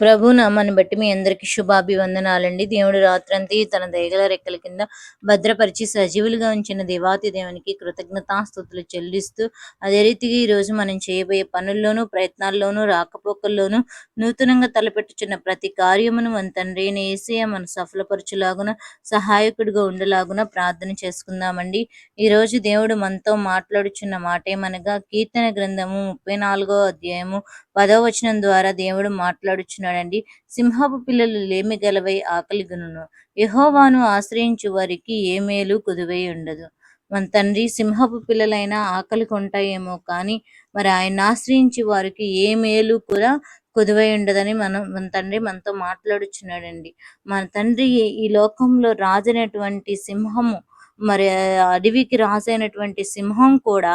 ప్రభు నామాన్ని బట్టి మీ అందరికి శుభాభివందనాలండి. దేవుడు రాత్రంతి తన దయగల రెక్కల కింద భద్రపరిచి సజీవులుగా ఉంచిన దేవాతి దేవునికి కృతజ్ఞతాస్థుతులు చెల్లిస్తూ అదే రీతిగా ఈ రోజు మనం చేయబోయే పనుల్లోనూ ప్రయత్నాల్లోనూ రాకపోకల్లోనూ నూతనంగా తలపెట్టుచున్న ప్రతి కార్యమును మన తండ్రి నేసియ మన సఫలపరచులాగున సహాయకుడిగా ఉండలాగున ప్రార్థన చేసుకుందామండి. ఈ రోజు దేవుడు మనతో మాట్లాడుచున్న మాట ఏమనగా కీర్తన గ్రంథము ముప్పై నాలుగో అధ్యాయము పదో వచనం ద్వారా దేవుడు మాట్లాడుచున్నాడండి సింహపు పిల్లలు లేమి గలవై ఆకలి గునును యహోవాను ఆశ్రయించు వారికి ఏ మేలు కుదువై ఉండదు. మన తండ్రి సింహపు పిల్లలైనా ఆకలి కొంటాయేమో కానీ మరి ఆయన ఆశ్రయించి వారికి ఏ మేలు కూడా కుదువై ఉండదని మనం మన తండ్రి మనతో మాట్లాడుచున్నాడండి. మన తండ్రి ఈ లోకంలో రాజైనటువంటి సింహము మరి అడవికి రాజైనటువంటి సింహం కూడా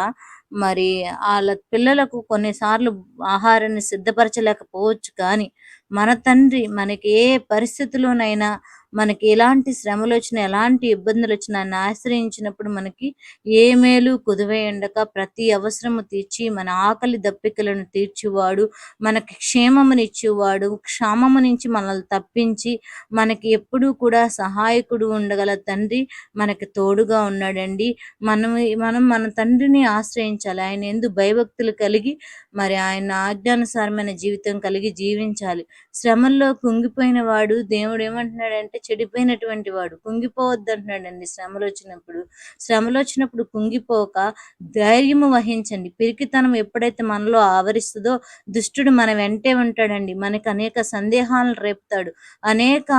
మరి వాళ్ళ పిల్లలకు కొన్నిసార్లు ఆహారాన్ని సిద్ధపరచలేకపోవచ్చు కానీ మన తండ్రి మనకి ఏ పరిస్థితిలోనైనా మనకి ఎలాంటి శ్రమలు వచ్చినా ఎలాంటి ఇబ్బందులు వచ్చినా ఆయన ఆశ్రయించినప్పుడు మనకి ఏ మేలు కుదువే ఉండక ప్రతి అవసరము తీర్చి మన ఆకలి దప్పికలను తీర్చివాడు మనకి క్షేమమునిచ్చేవాడు క్షామము నుంచి మనల్ని తప్పించి మనకి ఎప్పుడూ కూడా సహాయకుడు ఉండగల తండ్రి మనకి తోడుగా ఉన్నాడండి. మనం మనం మన తండ్రిని ఆశ్రయించాలి. ఆయన ఎందు భయభక్తులు కలిగి మరి ఆయన ఆజ్ఞానుసారమైన జీవితం కలిగి జీవించాలి. శ్రమల్లో కుంగిపోయిన వాడు దేవుడు ఏమంటున్నాడంటే చెడిపోయినటువంటి వాడు కుంగిపోవద్దు అంటున్నాడండి. శ్రమలు వచ్చినప్పుడు శ్రమలు వచ్చినప్పుడు కుంగిపోక ధైర్యము వహించండి. పిరికితనం ఎప్పుడైతే మనలో ఆవరిస్తుందో దుష్టుడు మన వెంటే ఉంటాడండి. మనకి అనేక సందేహాలను రేపుతాడు. అనేక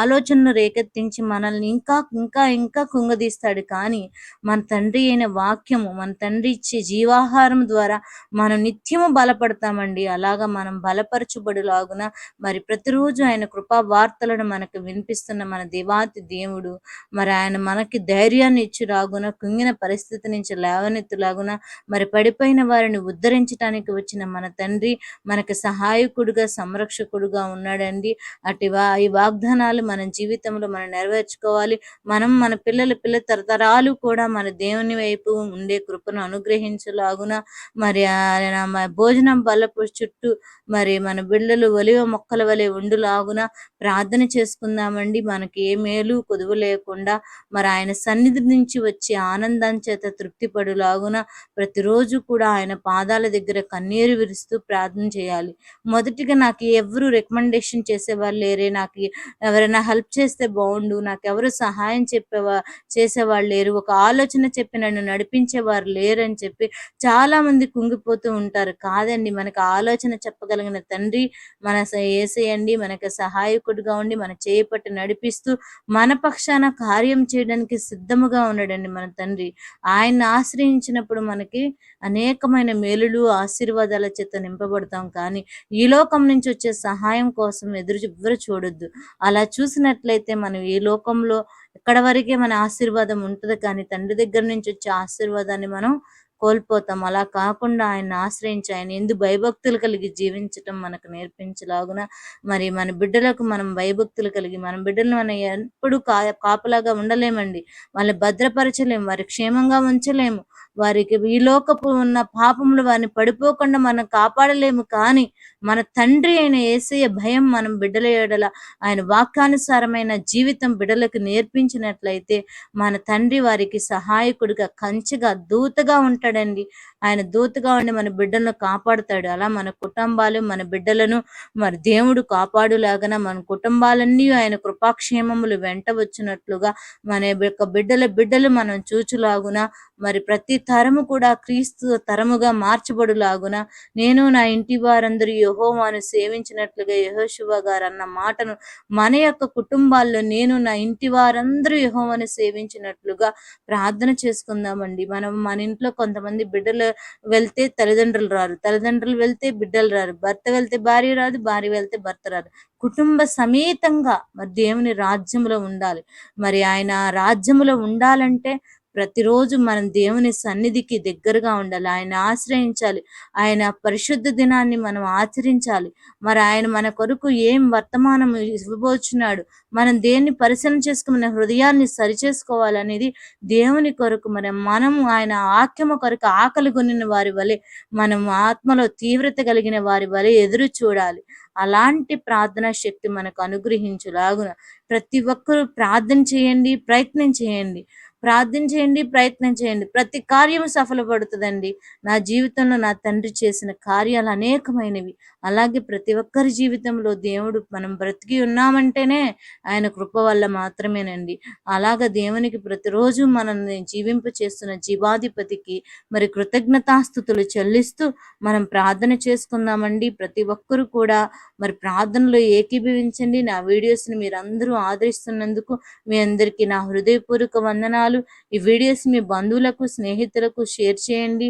ఆలోచనలు రేకెత్తించి మనల్ని ఇంకా ఇంకా ఇంకా కుంగదీస్తాడు. కానీ మన తండ్రి అయిన వాక్యము మన తండ్రి ఇచ్చే జీవాహారం ద్వారా మనం నిత్యము బలపడతామండి. అలాగా మనం బలపరచుబడులాగున మరి ప్రతిరోజు ఆయన కృపా వార్తలను మనకు వినిపి నడిపిస్తున్న మన దేవాతి దేవుడు మరి ఆయన మనకి ధైర్యాన్ని ఇచ్చి రాగున కుంగిన పరిస్థితి నుంచి లేవనెత్తులాగున మరి పడిపోయిన వారిని ఉద్ధరించడానికి వచ్చిన మన తండ్రి మనకి సహాయకుడుగా సంరక్షకుడుగా ఉన్నాడండి. అటు ఈ వాగ్దానాలు మన జీవితంలో మనం నెరవేర్చుకోవాలి. మనం మన పిల్లల పిల్ల తరతరాలు కూడా మన దేవుని వైపు ఉండే కృపను అనుగ్రహించలాగున మరి ఆయన భోజనం వల్ల చుట్టూ మరి మన బిళ్ళలు ఒలివ మొక్కల వలె ఉండులాగున ప్రార్థన చేసుకుందాం నుండి మనకి ఏ మేలు కొదువు లేకుండా మరి ఆయన సన్నిధి నుంచి వచ్చే ఆనందం చేత తృప్తి పడులాగున ప్రతిరోజు కూడా ఆయన పాదాల దగ్గర కన్నీరు విరుస్తూ ప్రార్థన చేయాలి. మొదటిగా నాకు ఎవరు రికమెండేషన్ చేసేవాళ్ళు లేరే నాకు ఎవరైనా హెల్ప్ చేస్తే బాగుండు నాకు ఎవరు సహాయం చెప్పేవా చేసేవాళ్ళు లేరు ఒక ఆలోచన చెప్పి నన్ను నడిపించేవారు లేరని చెప్పి చాలా మంది కుంగిపోతూ ఉంటారు. కాదండి మనకు ఆలోచన చెప్పగలిగిన తండ్రి మన ఏసేయండి మనకు సహాయకుడిగా ఉండి మన చేపట్టి నడిపిస్తూ మన పక్షాన కార్యం చేయడానికి సిద్ధముగా ఉన్నాడండి మన తండ్రి. ఆయన ఆశ్రయించినప్పుడు మనకి అనేకమైన మేలులు ఆశీర్వాదాల చేత నింపబడతాం. కానీ ఈ లోకం నుంచి వచ్చే సహాయం కోసం ఎదురు ఎవ్వరు చూడొద్దు. అలా చూసినట్లయితే మనం ఈ లోకంలో ఎక్కడ వరకే మన ఆశీర్వాదం ఉంటుంది కానీ తండ్రి దగ్గర నుంచి వచ్చే ఆశీర్వాదాన్ని మనం కోల్పోతాం. అలా కాకుండా ఆయన ఆశ్రయించి ఆయన ఎందు భయభక్తులు కలిగి జీవించటం మనకు నేర్పించలాగున మరి మన బిడ్డలకు మనం భయభక్తులు కలిగి మన బిడ్డలను మనం ఎప్పుడు కా కాపలాగా ఉండలేమండి. వాళ్ళని భద్రపరచలేము వారి క్షేమంగా ఉంచలేము. వారికి ఈ లోకపు ఉన్న పాపములు వారిని పడిపోకుండా మనం కాపాడలేము. కానీ మన తండ్రి అయిన ఏసయ్య భయం మనం బిడ్డల ఏడల ఆయన వాక్యానుసారమైన జీవితం బిడ్డలకు నేర్పించినట్లయితే మన తండ్రి వారికి సహాయకుడిగా కంచిగా దూతగా ఉంటాడండి. ఆయన దూతగా ఉండి మన బిడ్డలను కాపాడుతాడు. అలా మన కుటుంబాలు మన బిడ్డలను మరి దేవుడు కాపాడులాగన మన కుటుంబాలన్నీ ఆయన కృపాక్షేమములు వెంట వచ్చినట్లుగా మన యొక్క బిడ్డల బిడ్డలు మనం చూచులాగున మరి ప్రతి తరము కూడా క్రీస్తు తరముగా మార్చబడులాగున నేను నా ఇంటి వారందరూ యహోవాను సేవించినట్లుగా యహోశివ గారు అన్న మాటను మన యొక్క కుటుంబాల్లో నేను నా ఇంటి వారందరూ యహోవాను సేవించినట్లుగా ప్రార్థన చేసుకుందామండి. మనం మన ఇంట్లో కొంతమంది బిడ్డలు వెళ్తే తల్లిదండ్రులు రారు. తల్లిదండ్రులు వెళ్తే బిడ్డలు రారు. భర్త వెళ్తే భార్య రాదు భార్య వెళ్తే భర్త రాదు. కుటుంబ సమేతంగా మరి దేవుని రాజ్యంలో ఉండాలి. మరి ఆయన రాజ్యంలో ఉండాలంటే ప్రతిరోజు మనం దేవుని సన్నిధికి దగ్గరగా ఉండాలి. ఆయన ఆశ్రయించాలి. ఆయన పరిశుద్ధ దినాన్ని మనం ఆచరించాలి. మరి ఆయన మన కొరకు ఏం వర్తమానం ఇవ్వబోచున్నాడు? మనం దేన్ని పరిశీలన చేసుకుని హృదయాన్ని సరిచేసుకోవాలనేది దేవుని కొరకు మరి మనము ఆయన ఆక్యమ కొరకు ఆకలి కొనిన వారి వలె మనం ఆత్మలో తీవ్రత కలిగిన వారి వలె ఎదురు చూడాలి. అలాంటి ప్రార్థనా శక్తి మనకు అనుగ్రహించులాగున. ప్రతి ఒక్కరూ ప్రార్థన చేయండి ప్రయత్నం చేయండి. ప్రార్థన చేయండి ప్రయత్నం చేయండి. ప్రతి కార్యము సఫలపడుతుందండి. నా జీవితంలో నా తండ్రి చేసిన కార్యాలు అనేకమైనవి. అలాగే ప్రతి ఒక్కరి జీవితంలో దేవుడు మనం బ్రతికి ఉన్నామంటేనే ఆయన కృప వల్ల మాత్రమేనండి. అలాగ దేవునికి ప్రతిరోజు మనల్ని జీవింప చేస్తున్న జీవాధిపతికి మరి కృతజ్ఞతాస్థుతులు చెల్లిస్తూ మనం ప్రార్థన చేసుకుందామండి. ప్రతి ఒక్కరు కూడా మరి ప్రార్థనలో ఏకీభవించండి. నా వీడియోస్ని మీరందరూ ఆదరిస్తున్నందుకు మీ అందరికీ నా హృదయపూర్వక వందనాలు. ఈ వీడియోస్ మీ బంధువులకు స్నేహితులకు షేర్ చేయండి.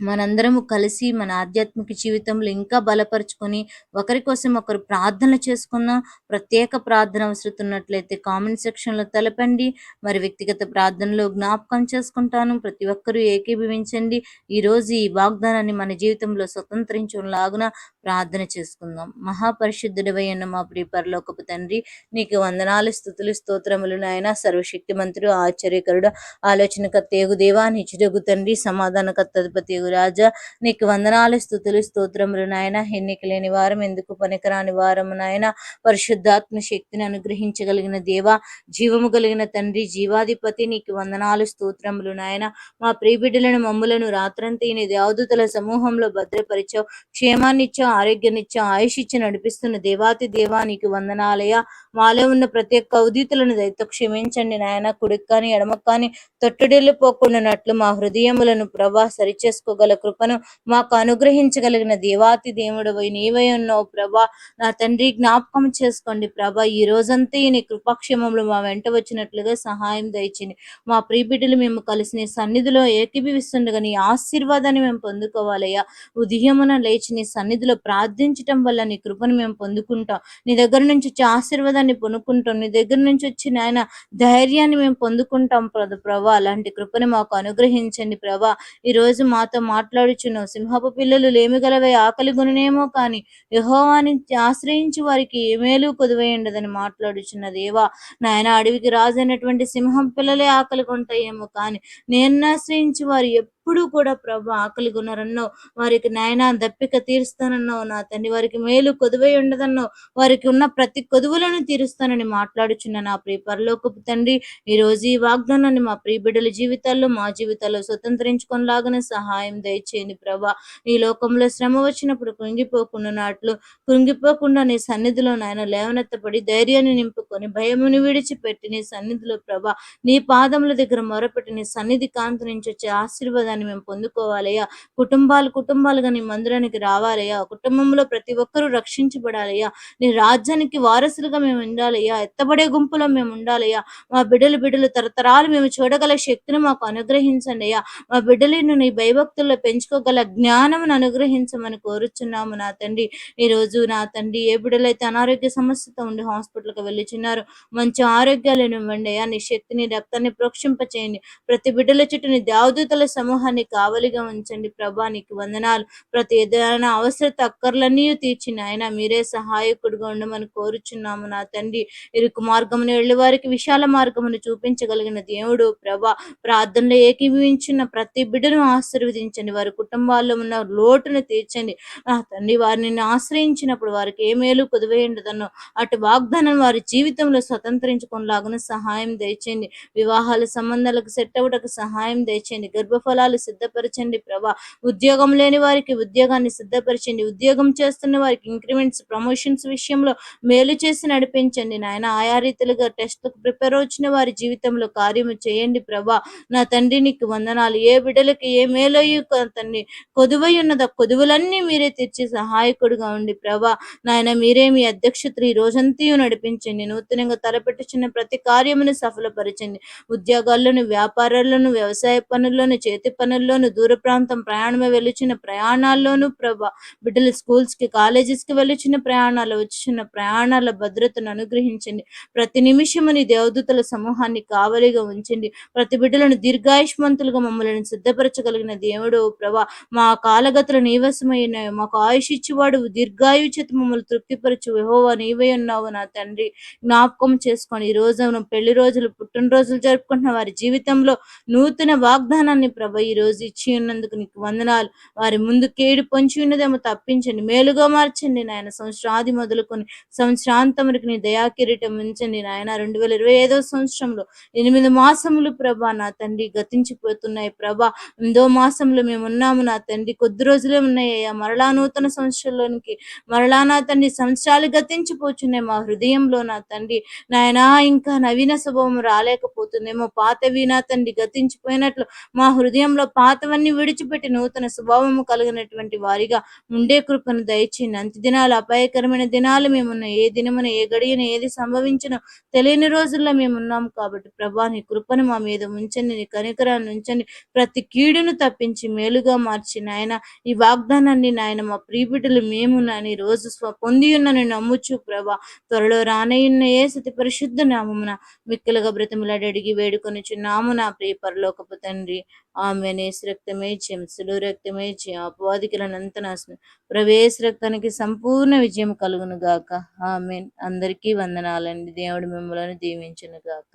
మనందరము కలిసి మన ఆధ్యాత్మిక జీవితంలో ఇంకా బలపరుచుకొని ఒకరి కోసం ఒకరు ప్రార్థన చేసుకుందాం. ప్రత్యేక ప్రార్థన అవసరం ఉన్నట్లయితే కామెంట్ సెక్షన్లో తెలపండి. మరి వ్యక్తిగత ప్రార్థనలో జ్ఞాపకం చేసుకుంటాను. ప్రతి ఒక్కరూ ఏకీభవించండి. ఈరోజు ఈ వాగ్దానాన్ని మన జీవితంలో స్వతంత్రించడం లాగున ప్రార్థన చేసుకుందాం. మహాపరిశుద్ధుడివైన మా ప్రియ పరలోకపు తండ్రి నీకు వందనాలు స్థుతులు స్తోత్రములు నాయన. సర్వశక్తి మంత్రుడు ఆశ్చర్యకరుడు ఆలోచనకర్త ఏగు దేవా నిచుడగు తండ్రి సమాధానకర్తపతి రాజా. నీకు వందనాలు స్థుతులు స్తోత్రములు నాయన. ఎన్నిక లేని వారం ఎందుకు పనికిరాని వారము నాయన. పరిశుద్ధాత్మ శక్తిని అనుగ్రహించగలిగిన దేవా జీవము కలిగిన తండ్రి జీవాధిపతి నీకు వందనాలు స్తోత్రములు నాయన. మా ప్రియబిడ్డలను మమ్ములను రాత్రంతా నీ దేవదూతల సమూహంలో భద్రపరిచావు. క్షేమాన్నిచ్చావు. ఆరోగ్యాన్నిచ్చావు ఆయుష్ ఇచ్చి నడిపిస్తున్న దేవాతి దేవా నీకు వందనాలయ మాలో ఉన్న ప్రతి ఒక్క ఉదితులను దయతో క్షమించండి నాయన. కుడికి కానీ ఎడమకు కానీ తొట్టుడెళ్ళిపోకుండానట్లు మా హృదయములను ప్రభా సరిచేసుకోగల కృపను మాకు అనుగ్రహించగలిగిన దేవాతి దేవుడు నీవై ఉన్నావు ప్రభా. నా తండ్రి జ్ఞాపకం చేసుకోండి ప్రభా. ఈ రోజంతా ఈ నీ కృపాక్షేమంలో మా వెంట వచ్చినట్లుగా సహాయం దయచింది మా ప్రీబిడ్డలు మేము కలిసి నీ సన్నిధిలో ఏకీభవిస్తుండగా నీ ఆశీర్వాదాన్ని మేము పొందుకోవాలయ్యా. ఉదయమున లేచి నీ సన్నిధిలో ప్రార్థించటం వల్ల నీ కృపను మేము పొందుకుంటాం. నీ దగ్గర నుంచి వచ్చే ఆశీర్వాదాన్ని పొనుకుంటాం నీ దగ్గర నుంచి వచ్చిన ఆయన ధైర్యాన్ని మేము పొందుకుంటాం ప్రద ప్రభా. అలాంటి కృపను మాకు అనుగ్రహించండి ప్రభా. ఈ రోజు మాతో మాట్లాడుచున్నావు. సింహపు పిల్లలు లేమిగలవే ఆకలి గుణనేమో కానీ యహోవాని ఆశ్రయించి వారికి ఏమేలు మేలు మాట్లాడుచున్న దేవా. నాయన అడవికి రాజైనటువంటి సింహం పిల్లలే ఆకలి కొంటాయేమో కానీ నేను ఆశ్రయించి వారు ఎప్పుడు కూడా ప్రభు ఆకలి కొనరన్నో వారికి నాయన దప్పిక తీరుస్తానన్నో నా తండ్రి వారికి మేలు కొదువై ఉండదన్నో వారికి ఉన్న ప్రతి కొదువులను తీరుస్తానని మాట్లాడుచున్న నా ప్రియ పరలోకపు తండ్రి ఈ రోజు ఈ వాగ్దానాన్ని మా ప్రియ బిడ్డల జీవితాల్లో మా జీవితాల్లో స్వతంత్రించుకొనిలాగానే సహాయం దయచేయండి ప్రభా. ఈ లోకంలో శ్రమ వచ్చినప్పుడు కృంగిపోకుండా నాట్లు కృంగిపోకుండా నీ సన్నిధిలో నాయన లేవనెత్తపడి ధైర్యాన్ని నింపుకొని భయముని విడిచిపెట్టి నీ సన్నిధిలో ప్రభా నీ పాదముల దగ్గర మొరపెట్టి నీ సన్నిధి కాంతి నుంచి వచ్చే ఆశీర్వాదాన్ని మేము పొందుకోవాలయ్యా. కుటుంబాలు కుటుంబాలుగా నీ మందిరానికి రావాలయ్యా. కుటుంబంలో ప్రతి ఒక్కరూ రక్షించబడాలయ్యా. నీ రాజ్యానికి వారసులుగా మేము ఉండాలయ్యా. ఎత్తబడే గుంపులో మేము ఉండాలయ్యా. మా బిడ్డలు బిడ్డలు తరతరాలు మేము చూడగల శక్తిని మాకు అనుగ్రహించండి అయ్యా మా బిడ్డలను నీ భయభక్తుల్లో పెంచుకోగల జ్ఞానమును అనుగ్రహించమని కోరుచున్నాము నా తండ్రి. ఈ రోజు నా తండ్రి ఏ బిడ్డలైతే అనారోగ్య సమస్యతో ఉండి హాస్పిటల్కి వెళ్ళిచున్నారు మంచి ఆరోగ్యాలను ఇవ్వండి అయ్యా నీ శక్తిని రక్తాన్ని ప్రోక్షింపచేయండి. ప్రతి బిడ్డల చుట్టూ నీ దేవదూతల సమూహాన్ని కావలిగా ఉంచండి. ప్రభా నీకు వందనాలు. ప్రతి ఏదైనా అవసరత అక్కర్లన్నీ తీర్చిన ఆయన మీరే సహాయకుడిగా ఉండమని కోరుచున్నాము. నా తండ్రి ఇరుకు మార్గమును వెళ్ళి వారికి విశాల మార్గమును చూపించగలిగిన దేవుడు ప్రభా ప్రార్థనలో ఏకీభవించిన ప్రతి బిడ్డను ఆశీర్వదించండి. వారి కుటుంబాల్లో ఉన్న లోటును తీర్చండి. నా తండ్రి వారిని ఆశ్రయించినప్పుడు వారికి ఏ మేలు కుదివేయండదన్నో అటు వాగ్దానం వారి జీవితంలో స్వతంత్రించుకునేలాగా సహాయం దయచేయండి. వివాహాల సంబంధాలకు సెట్ అవ్వటకు సహాయం దయచేయండి. గర్భఫలాలు సిద్ధపరచండి ప్రభా. ఉద్యోగం లేని వారికి ఉద్యోగాన్ని సిద్ధపరచండి. ఉద్యోగం చేస్తున్న వారికి ఇంక్రిమెంట్స్ ప్రమోషన్స్ విషయంలో మేలు చేసి నడిపించండి. నాయన ఆయా రీతిలుగా టెస్ట్లకు ప్రిపేర్ వచ్చిన వారి జీవితంలో కార్యము చేయండి ప్రభా. నా తండ్రి నీకు వందనాలు. ఏ బిడ్డలకి ఏ మేలయ్యు తండ్రి కొదువై ఉన్నదో కొదువులన్నీ మీరే తెచ్చి సహాయకుడుగా ఉండి ప్రభా. నాయన మీరే మీ అధ్యక్షతలు ఈ రోజంతా నడిపించండి. నూతనంగా తలపెట్టుచున్న ప్రతి కార్యమును సఫలపరచండి. ఉద్యోగాల్లోను వ్యాపారాల్లోను వ్యవసాయ పనుల్లోను చేతి పనుల్లోనూ దూర ప్రాంతం ప్రయాణమే వెళ్ళుచున్న ప్రయాణాల్లోనూ ప్రభా బిడ్డలు స్కూల్స్కి కాలేజెస్కి వెళ్ళుచున్న ప్రయాణాలు వచ్చిన ప్రయాణాల భద్రతను అనుగ్రహించండి. ప్రతి నిమిషము నీ దేవదూతల సమూహాన్ని కావలిగా ఉంచండి. ప్రతి బిడ్డలను దీర్ఘాయుష్మంతులుగా మమ్మల్ని సిద్ధపరచగలిగిన దేవుడు ప్రభా మా కాలగతులు నీవసమైన మాకు ఆయుష్ ఇచ్చివాడు దీర్ఘాయు మమ్మల్ని తృప్తిపరచు. యెహోవా నీవే ఉన్నావు నా తండ్రి. జ్ఞాపకం చేసుకొని ఈ రోజు పెళ్ళి రోజులు పుట్టినరోజులు జరుపుకుంటున్న వారి జీవితంలో నూతన వాగ్దానాన్ని ప్రభ ఈ ఈ రోజు ఇచ్చి ఉన్నందుకు నీకు వందనాలు. వారి ముందు కేడు పొంచి ఉన్నదేమో తప్పించండి. మేలుగా మార్చండి నాయన. సంవత్సరాది మొదలుకొని సంవత్సరాంతమురికి నీ దయా కిరీటం ఉంచండి నాయన. రెండు వేల ఇరవై ఐదో సంవత్సరంలో ఎనిమిది మాసములు ప్రభా నా తండ్రి గతించిపోతున్నాయి ప్రభా. ఎనిమిదో మాసంలో మేము ఉన్నాము నా తండ్రి. కొద్ది రోజులే ఉన్నాయ్యా మరలా నూతన సంవత్సరంలోనికి మరలా నా తండ్రి సంవత్సరాలు గతించిపోతున్నాయి మా హృదయంలో నా తండ్రి. నాయనా ఇంకా నవీన స్వభావం రాలేకపోతుందేమో. పాతవి నా తండ్రి గతించిపోయినట్లు మా హృదయంలో పాతవన్నీ విడిచిపెట్టి నూతన స్వభావము కలిగినటువంటి వారిగా ఉండే కృపను దయచేయండి. అంత్య దినాలు అపాయకరమైన దినాలు మేమున్న ఏ దినమున ఏ గడియన ఏది సంభవించినో తెలియని రోజుల్లో మేము కాబట్టి ప్రభా నీ కృపను మా మీద ఉంచండి నీ కనికరాన్ని ఉంచండి. ప్రతి కీడును తప్పించి మేలుగా మార్చి నాయన ఈ వాగ్దానాన్ని నాయన మా ప్రీబిడ్డలు మేము నాని రోజు స్వ పొంది ఉన్నని నమ్ముచు ప్రభా త్వరలో రానయ్యున్న ఏ సతి పరిశుద్ధ నామమున మిక్కలుగా బ్రతములాడి అడిగి వేడుకొని చున్నాము నా ప్రియ పరలోకపు తండ్రి. ఆమె నేసు రక్తమే చెంసులు రక్తమే అపవాదికులనంత నాశనం ప్రవేశ రక్తానికి సంపూర్ణ విజయం కలుగును గాక. ఆమెన్. అందరికీ వందనాలండి. దేవుడు మిమ్మల్ని దీవించును గాక.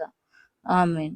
ఆమెన్.